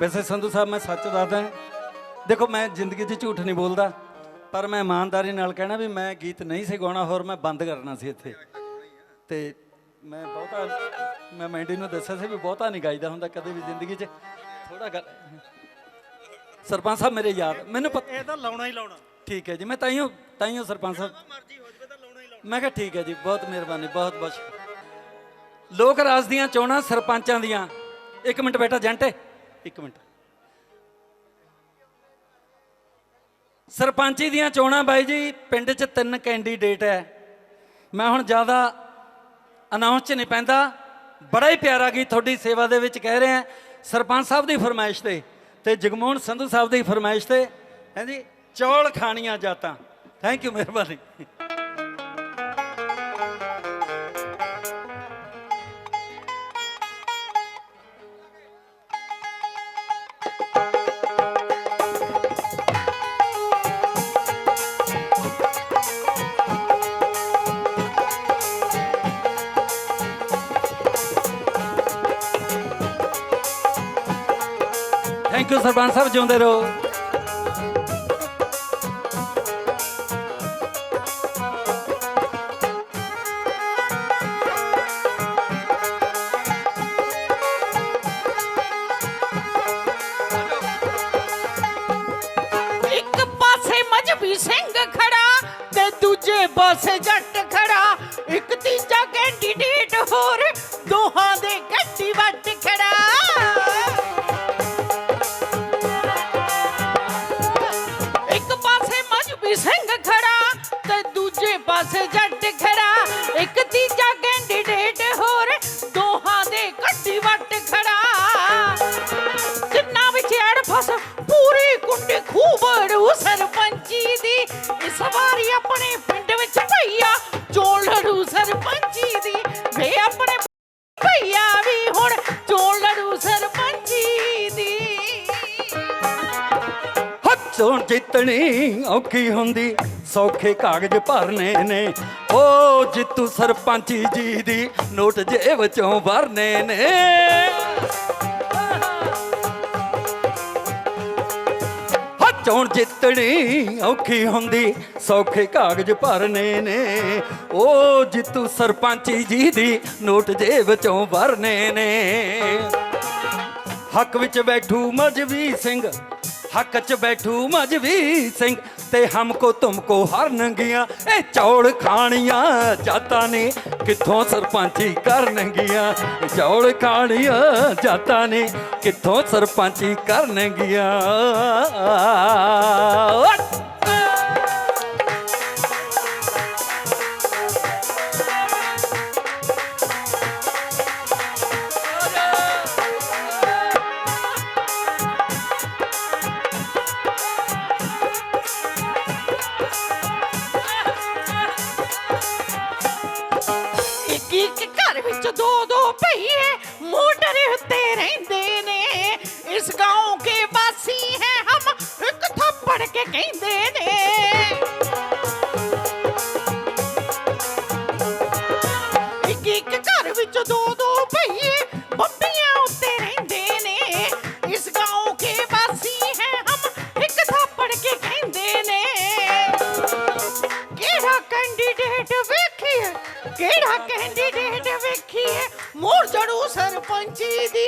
ਵੈਸੇ ਸੰਧੂ ਸਾਹਿਬ ਮੈਂ ਸੱਚ ਦੱਸਦਾ ਦੇਖੋ ਮੈਂ ਜ਼ਿੰਦਗੀ 'ਚ ਝੂਠ ਨਹੀਂ ਬੋਲਦਾ ਪਰ ਮੈਂ ਇਮਾਨਦਾਰੀ ਨਾਲ ਕਹਿਣਾ ਵੀ ਮੈਂ ਗੀਤ ਨਹੀਂ ਸੀ ਗਾਉਣਾ ਹੋਰ ਮੈਂ ਬੰਦ ਕਰਨਾ ਸੀ ਇੱਥੇ। ਤੇ ਮੈਂ ਬਹੁਤਾ ਮੈਂ ਮੈਂਡੀ ਨੂੰ ਦੱਸਿਆ ਸੀ ਵੀ ਬਹੁਤਾ ਨਹੀਂ ਗਾਈਦਾ ਹੁੰਦਾ ਕਦੇ ਵੀ ਜ਼ਿੰਦਗੀ 'ਚ। ਥੋੜਾ ਗੱਲ ਸਰਪੰਚ ਸਾਹਿਬ ਮੇਰੇ ਯਾਦ ਮੈਨੂੰ ਪਤਾ ਇਹ ਤਾਂ ਲਾਉਣਾ ਹੀ ਲਾਉਣਾ। ਠੀਕ ਹੈ ਜੀ ਮੈਂ ਤਾਈਓ ਤਾਈਓ ਸਰਪੰਚ ਸਾਹਿਬ। ਮਰਜ਼ੀ ਹੋ ਜਵੇ ਤਾਂ ਲਾਉਣਾ ਹੀ ਲਾਉਣਾ। ਮੈਂ ਕਿਹਾ ਠੀਕ ਹੈ ਜੀ ਬਹੁਤ ਮਿਹਰਬਾਨੀ ਬਹੁਤ ਬਹੁਤ। ਲੋਕ ਰਾਜ ਦੀਆਂ ਚੋਣਾਂ ਸਰਪੰਚਾਂ ਦੀਆਂ। ਇੱਕ ਮਿੰਟ ਬੇਟਾ ਜੰਟੇ। ਇੱਕ ਮਿੰਟ। ਸਰਪੰਚੀ ਦੀਆਂ ਚੋਣਾਂ ਬਾਈ ਜੀ, ਪਿੰਡ 'ਚ ਤਿੰਨ ਕੈਂਡੀਡੇਟ ਹੈ ਮੈਂ ਹੁਣ ਜ਼ਿਆਦਾ ਅਨਾਉਂਸ 'ਚ ਨਹੀਂ ਪੈਂਦਾ। ਬੜਾ ਹੀ ਪਿਆਰਾ ਗੀਤ ਤੁਹਾਡੀ ਸੇਵਾ ਦੇ ਵਿੱਚ ਕਹਿ ਰਹੇ। ਹਾਂ ਸਰਪੰਚ ਸਾਹਿਬ ਦੀ ਫਰਮਾਇਸ਼ ਤੇ ਤੇ ਜਗਮੋਹਨ ਸੰਧੂ ਸਾਹਿਬ ਦੀ ਫਰਮਾਇਸ਼ ਤੇ। ਹੈ ਚੌਲ ਖਾਣੀਆਂ ਜਾਤਾਂ। ਥੈਂਕ ਯੂ ਮਿਹਰਬਾਨੀ। ਥੈਂਕ ਯੂ ਸਰਪੰਚ ਸਾਹਿਬ ਜਿਉਂਦੇ ਰਹੋ ਇੱਕ ਪਾਸੇ ਮਜਬੀ ਸਿੰਘ ਖੜਾ ਤੇ ਦੂਜੇ ਪਾਸੇ ਜੱਟ ਖੜਾ। ਇੱਕ ਤੀਜਾ ਕੈਂਡੀਡੇਟ ਵਿੱਚ ਪੂਰੀ ਕੁੰਡੀ ਖੂਬੜੂ ਸਰਪੰਚੀ ਦੀ। ਇਸ ਵਾਰੀ ਆਪਣੇ ਪਿੰਡ ਵਿੱਚ ਭਈਆ ਚੋਣ ਸਰਪੰਚੀ ਦੀ। ਵੇ ਆਪਣੇ ਭਈਆ ਵੀ ਹੁਣ ਚੋਣ ਸਰਪੰਚੀ ਦੀ। ਹੱਥੋਂ ਜਿੱਤਣੀ ਔਖੀ ਹੁੰਦੀ, ਸੌਖੇ ਕਾਗਜ਼ ਭਰਨੇ ਨੇ। ਓ ਜਿੱਤੂ ਸਰਪੰਚੀ ਜੀ ਦੀ, ਨੋਟ ਜੇਬ ਚੋਂ ਭਰਨੇ ਨੇ। ਹੱਥੋਂ ਜਿੱਤਣੀ ਔਖੀ ਹੁੰਦੀ, ਸੌਖੇ ਕਾਗਜ਼ ਭਰਨੇ ਨੇ। ਓ ਜਿੱਤੂ ਸਰਪੰਚੀ ਜੀ ਦੀ ਨੋਟ ਜੇਬ ਚੋਂ ਭਰਨੇ ਨੇ। ਹੱਕ ਵਿੱਚ ਬੈਠੂ ਮਜਵੀ ਸਿੰਘ, ਹੱਕ 'ਚ ਬੈਠੂ ਮਜਵੀ ਸਿੰਘ ਤੇ ਹਮਕੋ ਤੁਮਕੋ ਹਰ ਨੰਗੀਆਂ। ਇਹ ਚੌਲ ਖਾਣੀਆਂ, ਜਾਤਾਂ ਨੇ ਕਿੱਥੋਂ ਸਰਪੰਚੀ ਕਰਨਗੀਆਂ ਚੌਲ ਖਾਣੀਆਂ, ਜਾਤਾਂ ਨੇ ਕਿੱਥੋਂ ਸਰਪੰਚੀ ਕਰਨਗੀਆਂ ਇੱਕ ਦੋ ਦੋ ਭਈਏ ਮੋਟਰ ਉੱਤੇ ਰਹਿੰਦੇ ਨੇ ਇਸ گاؤں ਕੇ ਵਾਸੀ ਹੈ ਹਮ ਇੱਕ ਥੱਪੜ ਕੇ ਕਹਿੰਦੇ ਨੇ ਕਿਹੜਾ ਕੈਂਡੀਡੇਟ ਵੇਖੀਏ। ਮੋਰ ਜੜੂ ਸਰਪੰਚੀ ਦੀ,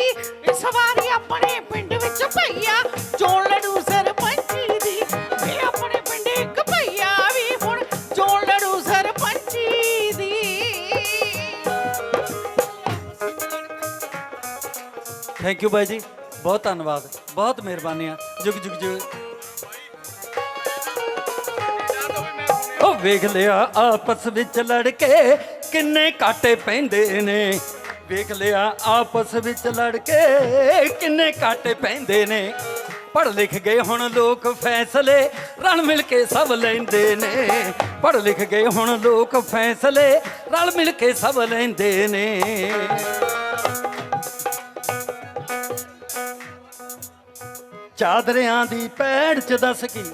ਇਸ ਵਾਰੀ ਆਪਣੇ ਪਿੰਡ ਵਿੱਚ ਭਈਆ। ਚੋਣ ਲੜੂ ਸਰਪੰਚੀ ਦੀ, ਵੇ ਆਪਣੇ ਪਿੰਡ ਇੱਕ ਭਈਆ ਵੀ ਹੁਣ ਚੋਣ ਲੜੂ ਸਰਪੰਚੀ ਦੀ। ਥੈਂਕ ਯੂ ਬਾਈ ਜੀ। ਬਹੁਤ ਧੰਨਵਾਦ। ਬਹੁਤ ਮਿਹਰਬਾਨੀ ਆ। ਜੁਗ ਜੁਗ ਜੁਗ। ਵੇਖ ਲਿਆ, ਆਪਸ ਵਿੱਚ ਲੜ ਕੇ ਕਿੰਨੇ ਕਾਟੇ ਪੈਂਦੇ ਨੇ। ਵੇਖ ਲਿਆ ਆਪਸ ਵਿੱਚ ਲੜ ਕੇ ਕਿੰਨੇ ਕਾਟੇ ਪੈਂਦੇ ਨੇ। ਪੜ ਲਿਖ ਗਏ ਹੁਣ ਲੋਕ ਫੈਸਲੇ ਰਲ ਮਿਲ ਕੇ ਸਭ ਲੈਂਦੇ ਨੇ। ਪੜ ਲਿਖ ਗਏ ਹੁਣ ਲੋਕ ਫੈਸਲੇ ਰਲ ਮਿਲ ਕੇ ਸਭ ਲੈਂਦੇ ਨੇ। ਚਾਦਰਿਆਂ ਦੀ ਪੈੜ ਚ ਦੱਸ ਕੀ?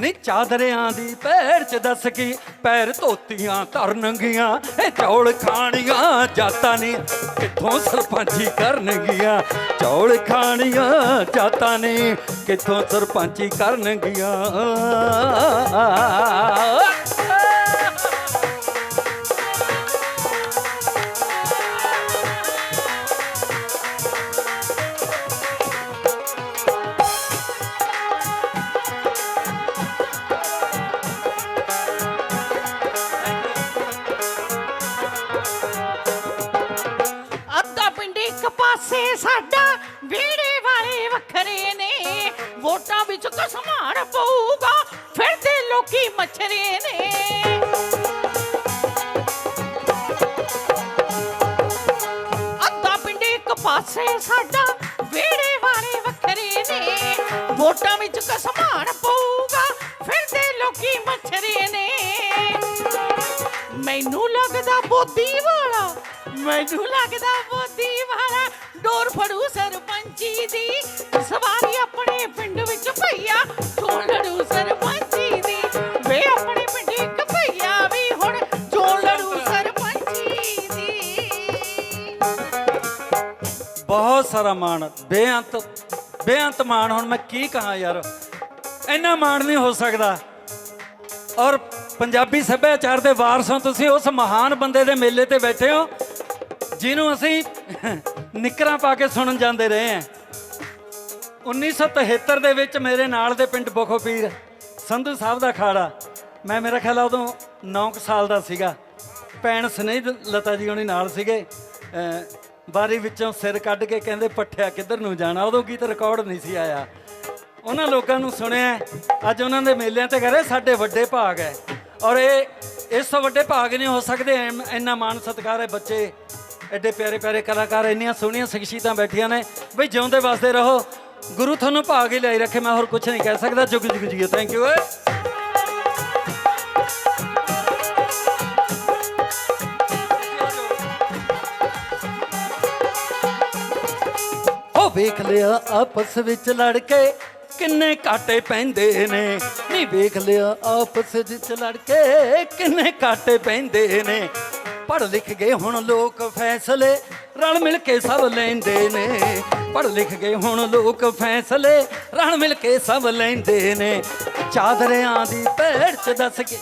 ਨਹੀਂ ਚਾਦਰਿਆਂ ਦੀ ਪੈਰ ਚ ਦੱਸ ਕੀ? ਪੈਰ ਧੋਤੀਆਂ ਧਰਨਗੀਆਂ ਇਹ ਚੌਲ ਖਾਣੀਆਂ, ਜਾਤਾਂ ਨੇ ਕਿੱਥੋਂ ਸਰਪੰਚੀ ਕਰਨਗੀਆਂ? ਚੌਲ ਖਾਣੀਆਂ, ਜਾਤਾਂ ਨੇ ਕਿੱਥੋਂ ਸਰਪੰਚੀ ਕਰਨਗੀਆਂ? ਸਾਡਾ ਵਿਹੜੇ ਵਾਲੇ ਵੱਖਰੇ ਨੇ। ਵੋਟਾਂ ਵਿੱਚ ਕਸਮਾਨ ਪਊਗਾ, ਫਿਰਦੇ ਲੋਕੀ ਮੱਛਰੇ ਨੇ। ਅੱਧਾ ਪਿੰਡ ਇੱਕ ਪਾਸੇ ਸਾਡਾ ਵਿਹੜੇ ਵਾਲੇ ਵੱਖਰੇ ਨੇ। ਵੋਟਾਂ ਵਿੱਚ ਕਸਮਾਨ ਪਊਗਾ, ਫਿਰਦੇ ਲੋਕੀ ਮੱਛਰੇ ਨੇ। ਮੈਨੂੰ ਲੱਗਦਾ ਬੋਦੀ ਵਾਲਾ, ਮੈਨੂੰ ਲੱਗਦਾ ਬੋਦੀ ਵਾਲਾ ਡੋਰ ਫੜੂ ਸਰਪੰਚੀ ਦੀ। ਸਵਾਰੀ ਆਪਣੇ ਪਿੰਡ ਵਿੱਚ ਭਈਆ ਚੋਣ ਲੜੂ ਸਰਪੰਚੀ ਦੀ। ਵੇ ਆਪਣੇ ਪਿੰਡ ਇੱਕ ਭਈਆ ਵੀ ਹੁਣ ਚੋਣ ਲੜੂ ਸਰਪੰਚੀ ਦੀ। ਬਹੁਤ ਸਾਰਾ ਮਾਣ, ਬੇਅੰਤ ਬੇਅੰਤ ਮਾਣ। ਹੁਣ ਮੈਂ ਕੀ ਕਹਾਂ ਯਾਰ, ਇੰਨਾ ਮਾਣ ਨਹੀਂ ਹੋ ਸਕਦਾ। ਔਰ ਪੰਜਾਬੀ ਸੱਭਿਆਚਾਰ ਦੇ ਵਾਰਸ ਹੋ ਤੁਸੀਂ ਉਸ ਮਹਾਨ ਬੰਦੇ ਦੇ ਮੇਲੇ ਤੇ ਬੈਠੇ ਹੋ ਜਿਹਨੂੰ ਅਸੀਂ ਨਿੱਕਰਾਂ ਪਾ ਕੇ ਸੁਣਨ ਜਾਂਦੇ ਰਹੇ ਹਾਂ। 1973 ਦੇ ਵਿੱਚ ਮੇਰੇ ਨਾਲ ਦੇ ਪਿੰਡ ਬਖੋਪੀਰ ਸੰਧੂ ਸਾਹਿਬ ਦਾ ਖਾੜਾ ਮੈਂ ਮੇਰਾ ਖਿਆਲ ਆ ਉਦੋਂ 9 ਸਾਲ ਦਾ ਸੀਗਾ। ਭੈਣ ਸਨੇਹ ਲਤਾ ਜੀ ਹੋਣੀ ਨਾਲ ਸੀਗੇ। ਅਹ ਬਾਰੀ ਵਿੱਚੋਂ ਸਿਰ ਕੱਢ ਕੇ ਕਹਿੰਦੇ, ਪੱਠਿਆ ਕਿੱਧਰ ਨੂੰ ਜਾਣਾ? ਉਦੋਂ ਗੀਤ ਰਿਕਾਰਡ ਨਹੀਂ ਸੀ ਆਇਆ। ਉਹਨਾਂ ਲੋਕਾਂ ਨੂੰ ਸੁਣਿਆ। ਅੱਜ ਉਹਨਾਂ ਦੇ ਮੇਲਿਆਂ ਤੇ ਕਰੇ ਸਾਡੇ ਵੱਡੇ ਭਾਗ ਹੈ। ਔਰ ਇਹ ਇਸ ਤੋਂ ਵੱਡੇ ਭਾਗ ਨਹੀਂ ਹੋ ਸਕਦੇ। ਇੰਨਾ ਮਾਣ ਸਤਿਕਾਰ ਹੈ ਬੱਚੇ ਐਡੇ ਪਿਆਰੇ ਪਿਆਰੇ ਕਲਾਕਾਰ ਇੰਨੀਆਂ ਸੋਹਣੀਆਂ ਸ਼ਖਸੀਅਤਾਂ ਬੈਠੀਆਂ ਨੇ। ਬਈ ਜਿਉਂਦੇ ਵਸਦੇ ਰਹੋ। ਗੁਰੂ ਤੁਹਾਨੂੰ ਭਾਗ ਹੀ ਲਿਆਈ ਰੱਖੇ, ਮੈਂ ਹੋਰ ਕੁਝ ਨਹੀਂ ਕਹਿ ਸਕਦਾ। ਜੁਗ ਜੁਗ ਜੀਓ। ਥੈਂਕ ਯੂ ਓਏ ਉਹ ਵੇਖ ਲਿਆ, ਆਪਸ ਵਿੱਚ ਲੜ ਕੇ ਕਿੰਨੇ ਕਾਟੇ ਪੈਂਦੇ ਨੇ। ਨਹੀਂ ਵੇਖ ਲਿਆ, ਆਪਸ ਵਿੱਚ ਲੜ ਕੇ ਕਿੰਨੇ ਕਾਟੇ ਪੈਂਦੇ ਨੇ। ਪੜ ਲਿਖ ਗਏ ਹੁਣ ਲੋਕ ਫੈਸਲੇ, ਰਲ ਮਿਲ ਕੇ ਸਭ ਲੈਂਦੇ ਨੇ। ਪੜ ਲਿਖ ਗਏ ਹੁਣ ਲੋਕ ਫੈਸਲੇ, ਰਲ ਮਿਲ ਕੇ ਸਭ ਲੈਂਦੇ ਨੇ। ਚਾਦਰਿਆਂ ਦੀ ਭੇੜ ਚ ਦੱਸ ਕੇ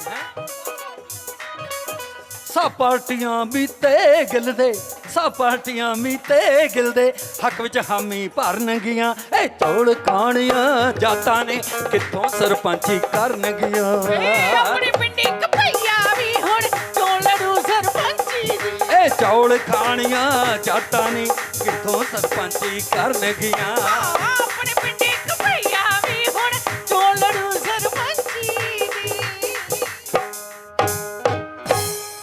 ਸਭ ਪਾਰਟੀਆਂ ਮੀਤੇ ਗਿਲਦੇ, ਸਭ ਪਾਰਟੀਆਂ ਮੀਤੇ ਗਿਲਦੇ। ਹੱਕ ਵਿੱਚ ਹਾਮੀ ਭਰਨਗੀਆਂ ਇਹ ਚੌਲ ਕਾਣੀਆਂ ਜਾਤਾਂ ਨੇ। ਕਿੱਥੋਂ ਸਰਪੰਚੀ ਕਰਨਗੀਆਂ ਚੌਲ ਖਾਣੀਆਂ ਜਾਟਾਂ ਨੇ ਕਿੱਥੋਂ ਸਰਪੰਚੀ ਕਰਨਗੀਆਂ